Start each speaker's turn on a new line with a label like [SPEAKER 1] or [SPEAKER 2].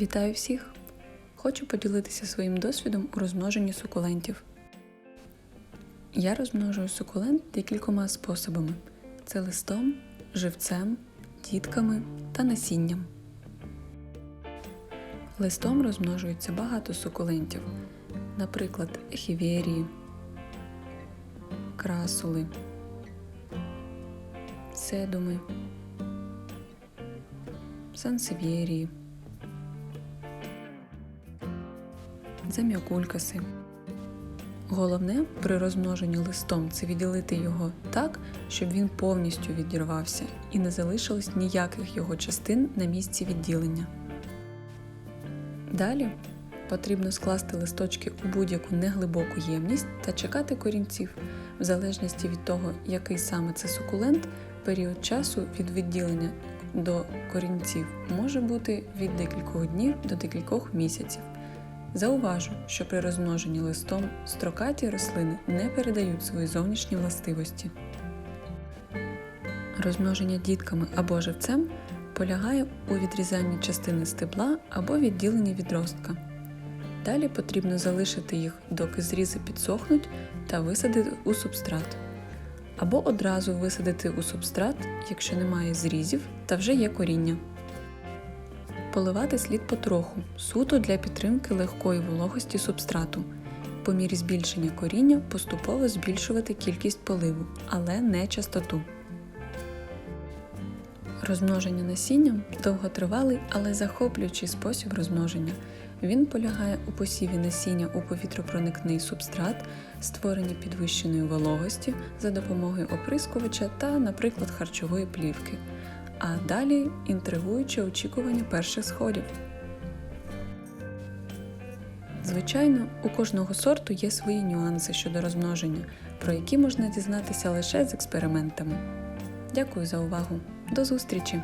[SPEAKER 1] Вітаю всіх! Хочу поділитися своїм досвідом у розмноженні сукулентів. Я розмножую сукулент декількома способами: це листом, живцем, дітками та насінням. Листом розмножується багато сукулентів, наприклад, ехіверії, красули, седуми, сансев'єрії. Зам'якулькаси. Головне при розмноженні листом це відділити його так, щоб він повністю відірвався і не залишилось ніяких його частин на місці відділення. Далі потрібно скласти листочки у будь-яку неглибоку ємність та чекати корінців, в залежності від того, який саме це сукулент, період часу від відділення до корінців може бути від декількох днів до декількох місяців. Зауважу, що при розмноженні листом строкаті рослини не передають свої зовнішні властивості. Розмноження дітками або живцем полягає у відрізанні частини стебла або відділенні відростка. Далі потрібно залишити їх, доки зрізи підсохнуть, та висадити у субстрат. Або одразу висадити у субстрат, якщо немає зрізів та вже є коріння. Поливати слід потроху, суто для підтримки легкої вологості субстрату. По мірі збільшення коріння поступово збільшувати кількість поливу, але не частоту. Розмноження насінням довготривалий, але захоплюючий спосіб розмноження. Він полягає у посіві насіння у повітропроникний субстрат, створенні підвищеної вологості за допомогою оприскувача та, наприклад, харчової плівки а далі інтригуюче очікування перших сходів. Звичайно, у кожного сорту є свої нюанси щодо розмноження, про які можна дізнатися лише з експериментами. Дякую за увагу. До зустрічі!